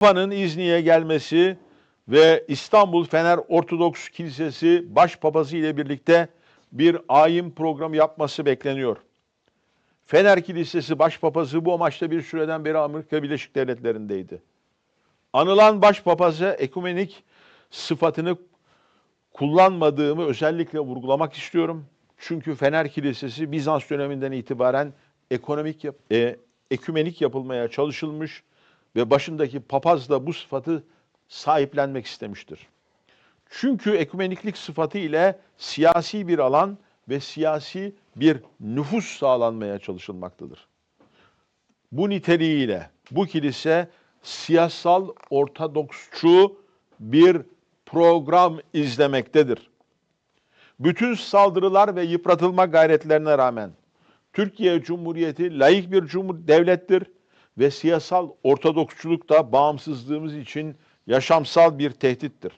Papa'nın İzni'ye gelmesi ve İstanbul Fener Ortodoks Kilisesi başpapası ile birlikte bir ayin programı yapması bekleniyor. Fener Kilisesi başpapası bu amaçla bir süreden beri Amerika Birleşik Devletleri'ndeydi. Anılan başpapazı ekumenik sıfatını kullanmadığımı özellikle vurgulamak istiyorum. Çünkü Fener Kilisesi Bizans döneminden itibaren ekonomik e, ekümenik yapılmaya çalışılmış ve başındaki papaz da bu sıfatı sahiplenmek istemiştir. Çünkü ekümeniklik sıfatı ile siyasi bir alan ve siyasi bir nüfus sağlanmaya çalışılmaktadır. Bu niteliğiyle bu kilise siyasal ortodoksçu bir program izlemektedir. Bütün saldırılar ve yıpratılma gayretlerine rağmen Türkiye Cumhuriyeti laik bir cumhur devlettir ve siyasal ortodoksçuluk da bağımsızlığımız için yaşamsal bir tehdittir.